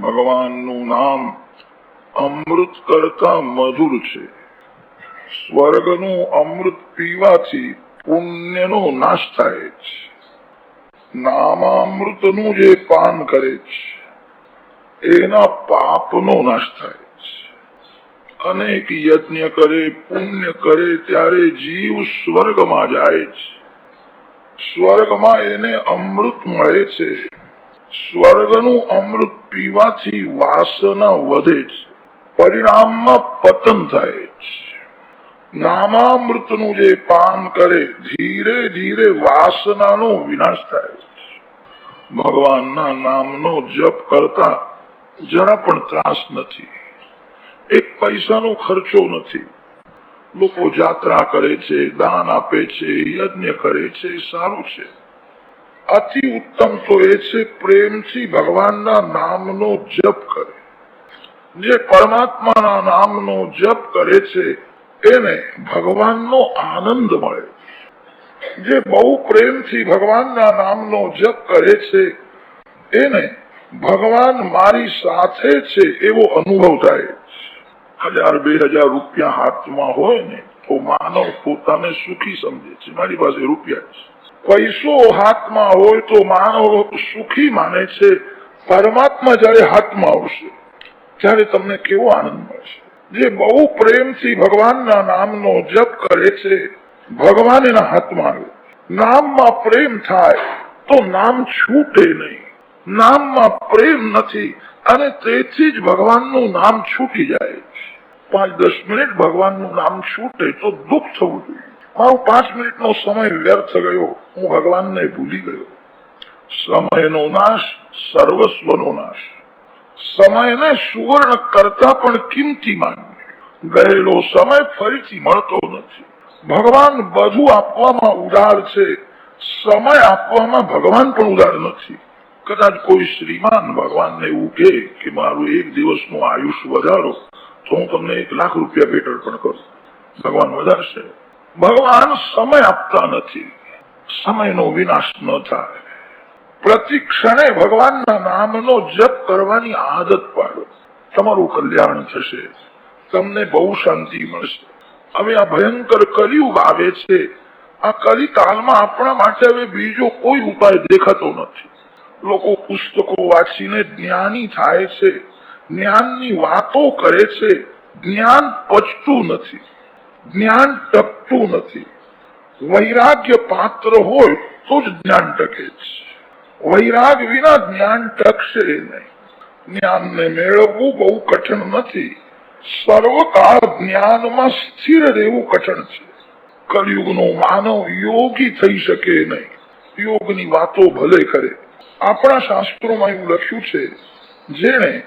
ભગવાનનું નામ અમૃત કરતા મધુર છે. સ્વર્ગનું અમૃત પીવાથી પુણ્યનો નાશ થાય છે. નામામૃતનું જે પાન કરે છે, એના પાપનો નાશ થાય અનેક યજ્ઞ કરે, પુણ્ય કરે, ત્યારે જીવ સ્વર્ગમાં જાય છે. સ્વર્ગમાં એને અમૃત મળે છે. સ્વર્ગનું અમૃત પીવાથી વાસના વધે છે. પરિણામમાં પતન થાય છે. નામામૃતનું જે પાન કરે, ધીરે ધીરે વાસનાનો વિનાશ થાય છે. ભગવાનના નામનો જપ કરતા જરા પણ ત્રાસ નથી. એક પૈસાનો ખર્ચો નથી. લોકો જાત્રા કરે છે, દાન આપે છે, યજ્ઞ કરે છે, સારું છે. અતિ ઉત્તમ તો એ છે પ્રેમથી ભગવાનના નામનો જપ કરે. જે પરમાત્માના નામનો જપ કરે છે, એને ભગવાનનો આનંદ મળે. જે બહુ પ્રેમથી ભગવાનના નામનો જપ કરે છે, એને ભગવાન મારી સાથે છે એવો અનુભવ થાય. હજાર બે હજાર રૂપિયા હાથમાં હોય ને, તો માનવ પોતાને સુખી સમજે છે. મારી પાસે રૂપિયા છે. પૈસો હાથમાં હોય તો માનવ સુખી માને છે, પરમાત્મા જયારે હાથમાં આવશે, ત્યારે તમને કેવો આનંદ મળશે? જે બહુ પ્રેમથી ભગવાનના નામનો જપ કરે છે, ભગવાન એના હાથમાં આવે. નામમાં પ્રેમ થાય, તો નામ છૂટે નહીં. નામમાં પ્રેમ નથી, અને તેથી જ ભગવાનનું નામ છૂટી જાય પાંચ દસ મિનિટ ભગવાનનું નામ છૂટે તો દુઃખ થવું જોઈએ. મારો પાંચ મિનિટનો સમય વ્યર્થ ગયો. હું ભગવાનને ભૂલી ગયો. સમયનો નાશ, સર્વસ્વનો નાશ. સમયને સુવર્ણ કરતા પણ કિંમતી માનવી. ગયેલો સમય ફરીથી મળતો નથી. ભગવાન બધું આપવામાં ઉદાર છે. સમય આપવામાં ભગવાન પણ ઉદાર નથી. કદાચ કોઈ શ્રીમાન ભગવાનને એવું કહે કે મારું એક દિવસનું આયુષ વધારો, તો હું તમને એક લાખ રૂપિયા ભેટ અર્પણ કરું. ભગવાન વધારશે. ભગવાન સમય આપતા નથી. સમયનો વિનાશ ન થાય. પ્રતિ ક્ષણે ભગવાનના નામનો જપ કરવાની આદત પાડો. તમારું કલ્યાણ થશે. તમને બહુ શાંતિ મળશે. હવે આ ભયંકર કલિયુગ આવે છે. આ કલિકાલમાં આપણા માટે હવે બીજો કોઈ ઉપાય દેખાતો નથી. લોકો પુસ્તકો વાંચીને જ્ઞાની થાય છે. જ્ઞાનની વાતો કરે છે. જ્ઞાન પચતું નથી. જ્ઞાન ટકતું નથી. વૈરાગ્ય પાત્ર હોય તો જ જ્ઞાન ટકે છે. વૈરાગ વિના જ્ઞાન ટકશે નહીં. જ્ઞાનને મેળવવું બહુ કઠણ નથી. સર્વકાળ જ્ઞાનમાં સ્થિર રહેવું કઠણ છે. કલયુગનો માનવ યોગી થઈ શકે નહીં. યોગની વાતો ભલે કરે. આપણા શાસ્ત્રોમાં એવું લખ્યું છે, જેણે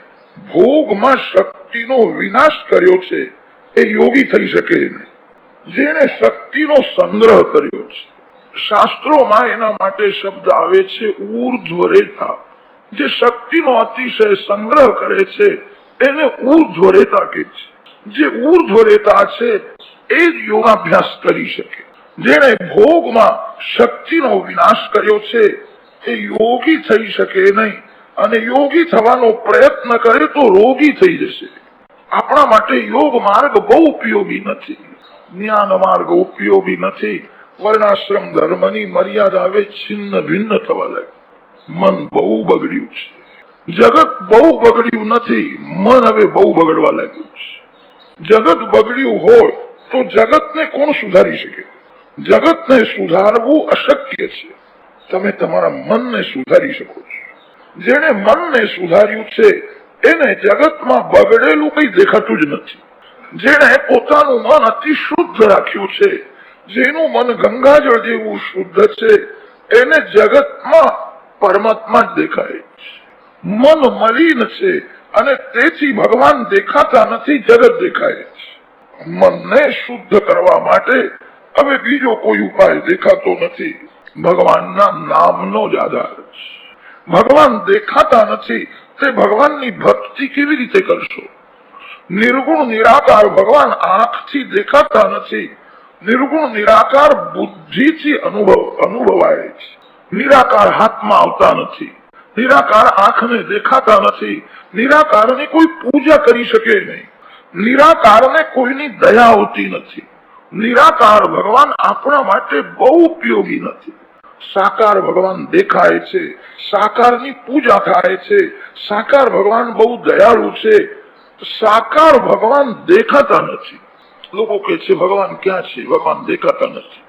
ભોગમાં શક્તિનો વિનાશ કર્યો છે, એ યોગી થઈ શકે નહીં. જેણે શક્તિનો સંગ્રહ કર્યો છે. શાસ્ત્રોમાં એના માટે શબ્દ આવે છે ઉર્ધ્વરેતા. જે શક્તિનો અતિશય સંગ્રહ કરે છે, એને ઉર્ધ્વરેતા કે છે. જે ઉર્ધ્વરેતા છે, એ જ યોગાભ્યાસ કરી શકે. જેને ભોગમાં શક્તિનો વિનાશ કર્યો છે, એ યોગી થઈ શકે નહીં. અને યોગી થવાનો પ્રયત્ન કરે તો રોગી થઈ જશે. આપણા માટે યોગ માર્ગ બહુ ઉપયોગી નથી. જ્ઞાન માર્ગ ઉપયોગી નથી વર્ણાશ્રમ ધર્મની મર્યાદા હવે છિન્ન ભિન્ન થવા લાગે મન બહુ બગડ્યું છે જગત બહુ બગડ્યું નથી મન હવે બહુ બગડવા લાગ્યું છે જગત બગડ્યું હોય તો જગતને કોણ સુધારી શકે જગતને સુધારવું અશક્ય છે તમે તમારા મનને સુધારી શકો છો જેને મનને સુધાર્યું છે એને જગતમાં બગડેલું કઈ દેખાતું જ નથી જેને પોતાનું મન અતિ શુદ્ધ રાખ્યું છે, જેનું મન ગંગાજળ જેવું શુદ્ધ છે, એને જગતમાં પરમાત્મા દેખાય મન મલિન છે અને તેથી ભગવાન દેખાતા નથી, જગત દેખાય મનને શુદ્ધ કરવા માટે હવે બીજો કોઈ ઉપાય દેખાતો નથી. ભગવાનના નામનો જ આધાર ભગવાન દેખાતા નથી, તે ભગવાનની ભક્તિ કેવી રીતે કરશો? નિર્ગુણ, નિરાકાર. ભગવાન આંખથી દેખાતા નથી. નિર્ગુણ, નિરાકાર બુદ્ધિથી અનુભવ, અનુભવાય છે. નિરાકાર હાથમાં આવતા નથી. નિરાકાર આંખને દેખાતા નથી. નિરાકારની કોઈ પૂજા કરી શકે નહીં. નિરાકારને કોઈની દયા હોતી નથી. નિરાકાર ભગવાન આપણા માટે બહુ ઉપયોગી નથી. સાકાર ભગવાન દેખાય છે. સાકારની પૂજા થાય છે. સાકાર ભગવાન બહુ દયાળુ છે. સાકાર ભગવાન દેખાતા નથી. લોકો કે છે, ભગવાન ક્યાં છે? ભગવાન દેખાતા નથી.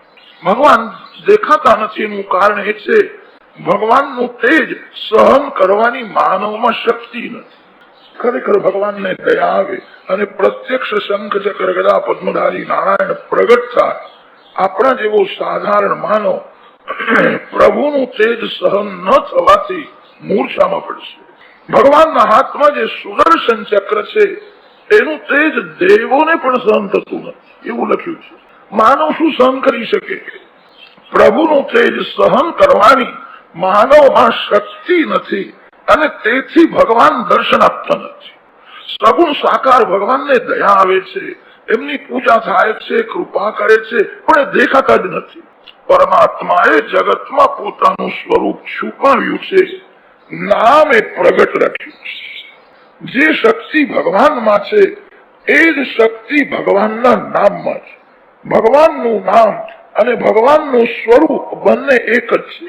ભગવાન દેખાતા નથી એનું કારણ એ છે, ભગવાનનું તેજ સહન કરવાની માનવમાં શક્તિ નથી. ખરેખર ભગવાનને દયા આવે અને પ્રત્યક્ષ શંખ ચક્ર ગદા પદ્મધારી નારાયણ પ્રગટ થાય. આપણા જેવો સાધારણ માનવ પ્રભુનું તેજ સહન ન થવાથી મૂર્છામાં પડશે. ભગવાનના હાથમાં જે સુદર્શન ચક્ર છે, એનું તેજ દેવોને પણ સહન થતું નથી. એવું લખ્યું છે. માનવ શું સહન કરી શકે? પ્રભુનું તેજ સહન કરવાની માનવમાં શક્તિ નથી અને તેથી ભગવાન દર્શન આપતા નથી. સગુણ સાકાર ભગવાનને દયા આવે છે, એમની પૂજા થાય છે, કૃપા કરે છે, પણ એ દેખાતા જ નથી. પરમાત્માએ જગતમાં પોતાનું સ્વરૂપ છુપાવ્યું છે. નામ એ પ્રગટ રાખ્યું છે. જે શક્તિ ભગવાનમાં છે, એ જ શક્તિ ભગવાનના નામમાં છે. ભગવાનનું નામ અને ભગવાનનું સ્વરૂપ બંને એક જ છે.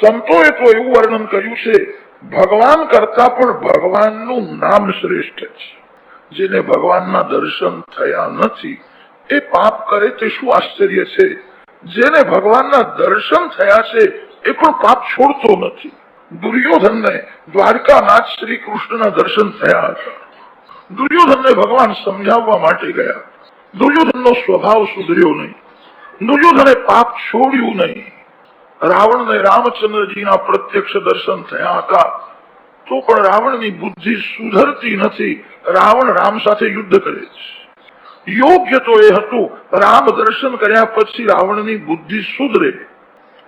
સંતોએ તો એવું વર્ણન કર્યું છે, ભગવાન કરતા પણ ભગવાનનું નામ શ્રેષ્ઠ છે. જેને ભગવાનના દર્શન થયા નથી, એ પાપ કરે તે શું આશ્ચર્ય છે? જેને ભગવાનના દર્શન થયા છે, એ પણ પાપ છોડતો નથી. દુર્યોધનને દ્વારકાનાથ શ્રી કૃષ્ણના દર્શન થયા હતા. દુર્યોધનને ભગવાન સમજાવવા માટે ગયા. દુર્યોધનનો સ્વભાવ સુધર્યો નહીં. દુર્યોધને પાપ છોડ્યું નહીં. રાવણને રામચંદ્રજીના પ્રત્યક્ષ દર્શન થયા હતા. તો પણ રાવણની બુદ્ધિ સુધરતી નથી. રાવણ રામ સાથે યુદ્ધ કરે છે. યોગ્ય તો એ હતું. રામ દર્શન કર્યા પછી રાવણની બુદ્ધિ સુધરે.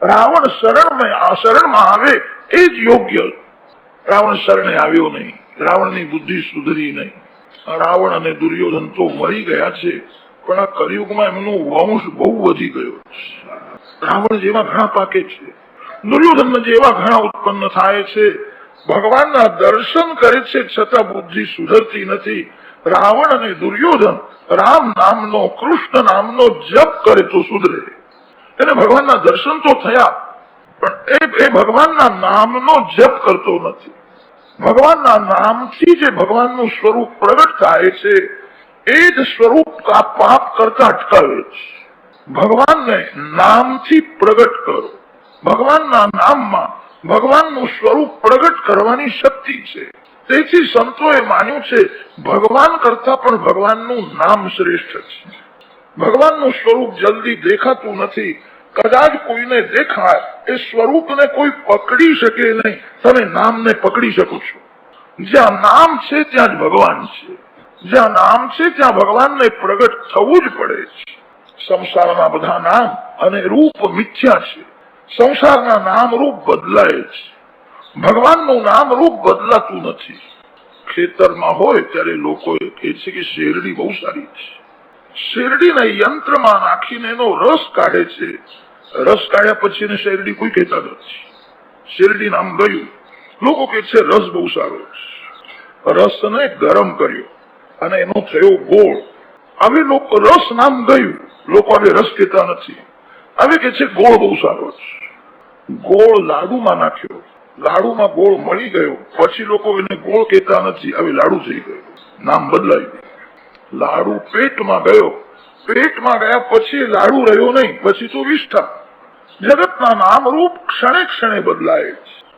રાવણ શરણમાં શરણમાં આવે એ જ યોગ્ય. રાવણ શરણે આવ્યો નહીં. રાવણની બુદ્ધિ સુધરી નહીં. રાવણ અને દુર્યોધન તો મરી ગયા છે, પણ આ કલયુગમાં એમનો વંશ બહુ વધી ગયો રાવણ જેવા ઘણા પાકે છે. દુર્યોધન જેવા ઘણા ઉત્પન્ન થાય છે. ભગવાનના દર્શન કરે છે, છતાં બુદ્ધિ સુધરતી નથી. રાવણ અને દુર્યોધન રામ નામનો, કૃષ્ણ નામનો જપ કરે તો સુધરે. એને ભગવાનના દર્શન તો થયા પણ એ ભગવાનના નામનો જપ કરતો નથી. ભગવાનના નામથી જે ભગવાનનું સ્વરૂપ પ્રગટ થાય છે, એ જ સ્વરૂપ આ પાપ કરતા અટકાવે છે. ભગવાનને નામથી પ્રગટ કરો. ભગવાનના નામમાં ભગવાનનું સ્વરૂપ પ્રગટ કરવાની શક્તિ છે. તેથી સંતોએ માન્યું છે, ભગવાન કરતા પણ ભગવાનનું નામ શ્રેષ્ઠ છે. ભગવાનનું સ્વરૂપ જલ્દી દેખાતું નથી કદાચ કોઈને દેખાય, એ સ્વરૂપને કોઈ પકડી શકે નહીં. તમે નામને પકડી શકો છો. જ્યાં નામ છે, ત્યાં જ ભગવાન છે. જ્યાં નામ છે, ત્યાં ભગવાનને પ્રગટ થવું જ પડે છે. સંસારના બધા નામ અને રૂપ મિથ્યા છે. સંસારના નામ રૂપ બદલાય છે. ભગવાનનું નામ રૂપ બદલાતું નથી. ખેતરમાં હોય ત્યારે લોકો કહે છે કે શેરડી બહુ સારી છે. શેરડીને યંત્રમાં નાખીને એનો રસ કાઢે છે. રસ કાઢ્યા પછી એને શેરડી કોઈ કહેતા નથી. શેરડી નામ ગયું. લોકો કે છે, રસ બહુ સારો રસને ગરમ કર્યો અને એનો થયો ગોળ. હવે લોકો રસ નામ ગયું. લોકો હવે રસ કહેતા નથી. હવે કે છે, ગોળ બહુ સારો ગોળ લાડુમાં નાખ્યો. લાડુમાં ગોળ મળી ગયો. પછી લોકો એને ગોળ કહેતા નથી. હવે લાડુ થઈ ગયો. નામ બદલાઈ ગયું. લાડુ પેટમાં ગયો. પેટમાં ગયા પછી લાડુ રહ્યો નહીં, પછી તો વિષ્ઠા. જગતના નામ રૂપ ક્ષણે ક્ષણે બદલાય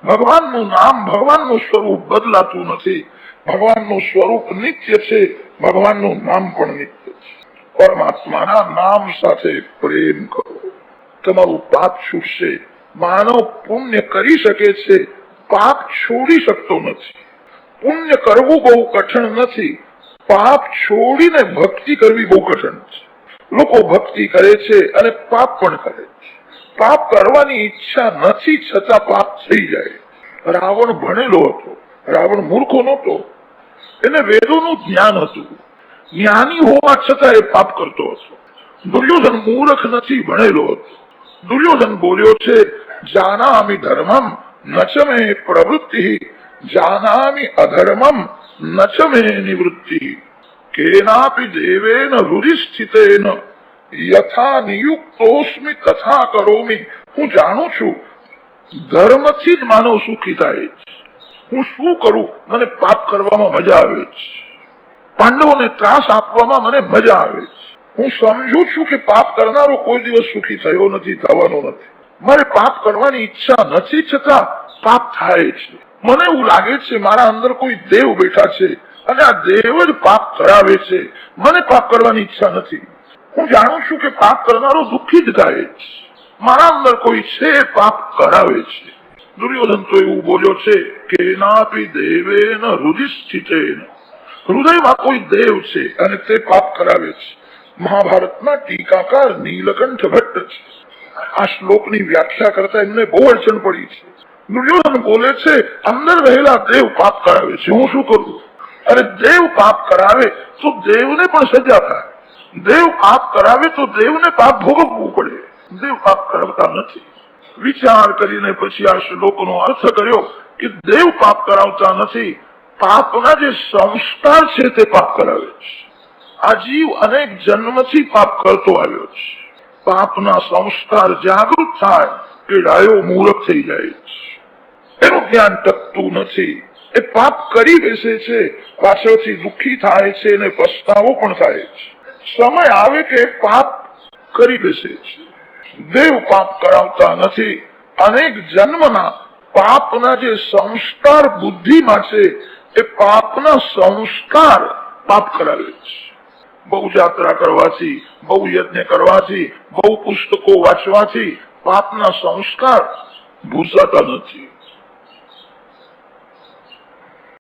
ભગવાનનું નામ ભગવાનનું સ્વરૂપ બદલાતું નથી. ભગવાનનું સ્વરૂપ નિત્ય છે, ભગવાનનું નામ પણ નિત્ય છે. પરમાત્માના નામ સાથે પ્રેમ કરો. તમારું પાપ છૂટશે, માનવ પુણ્ય કરી શકે છે, પાપ છોડી શકતો નથી. પુણ્ય કરવું બહુ કઠણ નથી. પાપ છોડીને ભક્તિ કરવી બહુ કઠણ છે. લોકો ભક્તિ કરે છે અને પાપ પણ કરે છે. પાપ કરવાની ઈચ્છા નથી છતાં પાપ થઈ જાય. રાવણ ભણેલો હતો. રાવણ મૂર્ખો નહોતો. એને વેદોનું જ્ઞાન હતું. જ્ઞાની હોવા છતાં એ પાપ કરતો હતો. દુર્યોધન મૂર્ખ નથી ભણેલો હતો. દુર્યોધન બોલ્યો છે, જાનામી ધર્મમ નચમે પ્રવૃત્તિ, જાનામી અધર્મમ ન ચ મે નિવૃત્તિ કેનાપી દેવેન હૃદય યથા નિયુક્તોસ્મિ તથા કરોમી હું જાણું છું, ધર્મથી જ માનવ સુખી થાય હું શું કરું? મને પાપ કરવામાં મજા આવે છે. પાંડવોને ત્રાસ આપવામાં મને મજા આવે છે. હું સમજુ છું કે પાપ કરનારો કોઈ દિવસ સુખી થયો નથી, થવાનો નથી. મારે પાપ કરવાની ઈચ્છા નથી, છતાં પાપ થાય છે. મને એવું લાગે છે મારા અંદર કોઈ દેવ બેઠા છે અને આ દેવ જ પાપ કરાવે છે. મને પાપ કરવાની ઈચ્છા નથી. હું જાણું છું કે પાપ કરનારો દુઃખી જ થાય છે. મારા અંદર કોઈ છે પાપ કરાવે છે. દુર્યોધન તો એવું બોલ્યો છે કે એનાપી દેવેન હૃદય સ્થિતેન હૃદયમાં કોઈ દેવ છે અને તે પાપ કરાવે છે. મહાભારતના ટીકાકાર નીલકંઠ ભટ્ટ છે. આ શ્લોકની વ્યાખ્યા કરતા એમને બહુ અડચણ પડી છે. દુર્યોધન બોલે છે, અંદર રહેલા દેવ પાપ કરાવે છે, હું શું કરું? અરે દેવ પાપ કરાવે તો દેવને પણ સજા થાય. દેવ પાપ કરાવે તો દેવને પાપ ભોગવવું પડે. દેવ પાપ કરાવતા નથી. વિચાર કરીને પછી આ શ્લોકનો અર્થ કર્યો કે દેવ પાપ કરાવતા નથી. પાપના જે સંસ્કાર છે તે પાપ કરાવે છે. આ જીવ અનેક જન્મથી પાપ કરતો આવ્યો છે. પાપના સંસ્કાર જાગૃત થાય કે ડાયો મૂર્ખ થઈ જાય છે. એનું ધ્યાન ટકતું નથી. એ પાપ કરી બેસે છે. પાછળથી દુઃખી થાય છે અને પસ્તાવો પણ થાય છે. સમય આવે કે પાપ કરી બેસે છે. દેવ પાપ કરાવતા નથી. અનેક જન્મના પાપના જે સંસ્કાર બુદ્ધિમાં છે, એ પાપના સંસ્કાર પાપ કરાવે છે. બહુ યાત્રા કરવાથી, બહુ યજ્ઞ કરવાથી, બહુ પુસ્તકો વાંચવાથી પાપના સંસ્કાર ભૂસાતા નથી.